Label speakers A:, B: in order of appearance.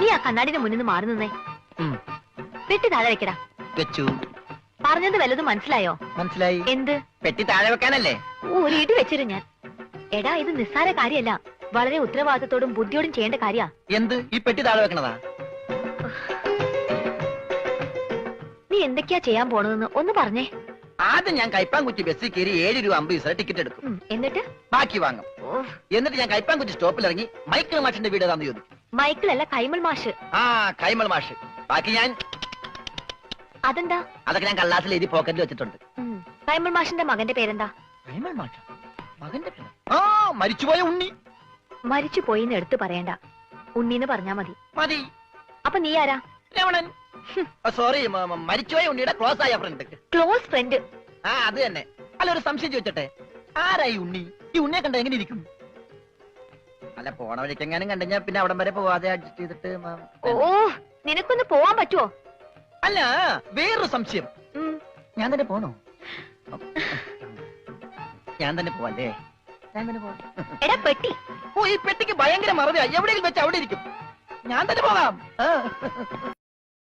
A: നീ ആ കണ്ണാടിന്റെ മുന്നിൽ നിന്ന് മാറി നിന്നേ. പെട്ടി താഴെ വെക്കടാ.
B: വെച്ചു.
A: പറഞ്ഞത് വല്ലതും മനസ്സിലായോ?
B: മനസ്സിലായി.
A: എന്ത്?
B: പെട്ടി താഴെ വെക്കാനല്ലേ?
A: ഒരു ഇടി വെച്ചിരുന്നു ഞാൻ. എടാ ഇത് നിസ്സാര കാര്യമല്ല വളരെ ഉത്തരവാദിത്തോടും ബുദ്ധിയോടും ചെയ്യേണ്ട കാര്യ.
B: എന്ത്? ഈ പെട്ടി താഴെ വെക്കണതാ?
A: നീ എന്തൊക്കെയാ ചെയ്യാൻ പോണതെന്ന് ഒന്ന് പറഞ്ഞേ.
B: ആദ്യം ഞാൻ കൈപ്പാങ്കുറ്റി ബസ്സിൽ കയറി ഏഴ് രൂപ അമ്പത് പൈസ ടിക്കറ്റ് എടുക്കും.
A: എന്നിട്ട്?
B: ബാക്കി വാങ്ങും. എന്നിട്ട് ഞാൻ കൈപ്പാൻകുറ്റി സ്റ്റോപ്പിൽ ഇറങ്ങി മൈക്കിൾ മാഷിന്റെ വീട് ഏതാന്ന് ചോദിക്കും.
A: മൈക്കിളല്ല കൈമൾ മാഷ്.
B: ആ കൈമൾ മാഷ്. ബാക്കി ഞാൻ
A: അതെന്താ?
B: അതൊക്കെ ഞാൻ കള്ളാസിൽ എഴുതി പോക്കറ്റിൽ വെച്ചിട്ടുണ്ട്.
A: കൈമൾ മാഷിന്റെ മകന്റെ പേരെന്താ?
B: കൈമൾ മാഷ? മകന്റെ പേര്? ആ മരിച്ചുപോയ ഉണ്ണി.
A: മരിച്ചുപോയി എന്ന് എടുത്തു പറയണ്ട. ഉണ്ണീന്ന് പറഞ്ഞാ മതി.
B: മതി.
A: അപ്പൊ നീ ആരാ?
B: രമണൻ. സോറി മരിച്ചുപോയ ഉണ്ണിയുടെ ക്ലോസ് ആയ ഫ്രണ്ട്
A: ക്ലോസ് ഫ്രണ്ട്
B: ആ അത് തന്നെ. അല്ല ഒരു സംശയം ചോദിച്ചോട്ടെ? ആരായി ഉണ്ണി? ഈ ഉണ്ണിയെ കണ്ട എങ്ങനെ ഇരിക്കും? അല്ല പോണ വഴിക്ക് എങ്ങാനും കണ്ടുകഴിഞ്ഞാ പിന്നെ അവിടം വരെ പോവാതെ അഡ്ജസ്റ്റ് ചെയ്തിട്ട് മ-
A: ഓ നിനക്കൊന്ന് പോവാൻ പറ്റുമോ
B: അല്ല വേറൊരു സംശയം. ഞാൻ തന്നെ പോണോ? ഞാൻ തന്നെ പോവല്ലേ? ഞാൻ തന്നെ പോവാം.
A: എടാ പെട്ടി.
B: ഓ ഈ പെട്ടിക്ക് ഭയങ്കര മറവിയാ. എവിടെയെങ്കിലും വെച്ച് അവിടെ ഇരിക്കും. ഞാൻ തന്നെ പോകാം. ആ.